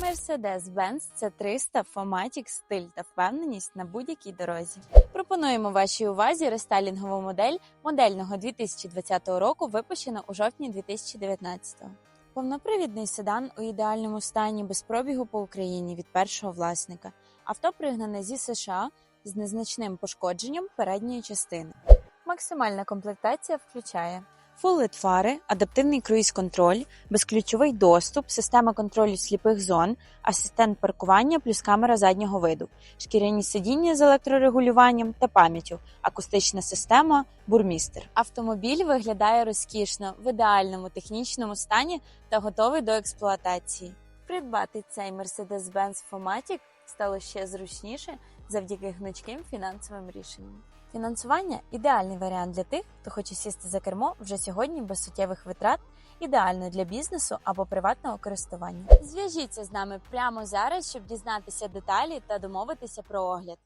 Mercedes-Benz c 300 Fomatic стиль та впевненість на будь-якій дорозі. Пропонуємо вашій увазі рестайлінгову модель модельного 2020 року, випущена у жовтні 2019. Повнопривідний седан у ідеальному стані без пробігу по Україні від першого власника. Авто пригнане зі США з незначним пошкодженням передньої частини. Максимальна комплектація включає Full фари, адаптивний круїз-контроль, безключовий доступ, система контролю сліпих зон, асистент паркування плюс камера заднього виду, шкіряні сидіння з електрорегулюванням та пам'яттю, акустична система, бурмістер. Автомобіль виглядає розкішно, в ідеальному технічному стані та готовий до експлуатації. Придбати цей Mercedes-Benz Fomatic стало ще зручніше завдяки гнучким фінансовим рішенням. Фінансування ідеальний варіант для тих, хто хоче сісти за кермо вже сьогодні без суттєвих витрат, ідеально для бізнесу або приватного користування. Зв'яжіться з нами прямо зараз, щоб дізнатися деталі та домовитися про огляд.